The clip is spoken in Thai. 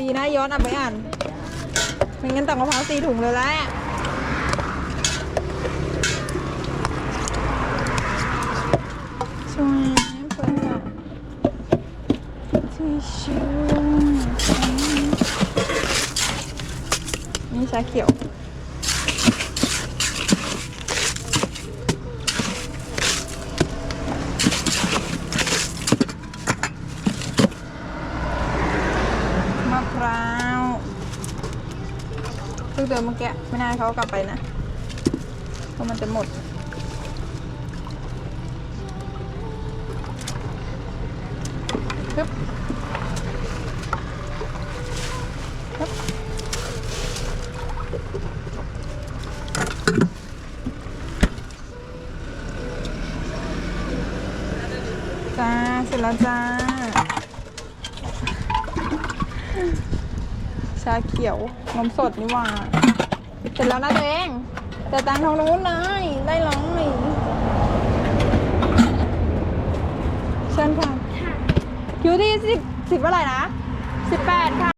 ดีนะย้อนอ่านไปอ่านไม่งั้นตักมะพร้าวสี่ถุงเลยแหละช่วยเปิดอะที่ชิวนี่ชาเขียวะพร้าวเพิ่งเดินเมื่อกี้ไม่น่าเขาเอากลับไปนะเพราะมันจะหมดปึ๊บปึ๊บจ้าเสร็จแล้วจ้า ชาเขียวนมสดนี่หว่า เสร็จแล้วนะตัวเองแต่ตังค์ทางนู้นเลยได้ร้อยเชิญค่ะคิวที่สิบสิบเท่าไหร่นะสิบแปดค่ะ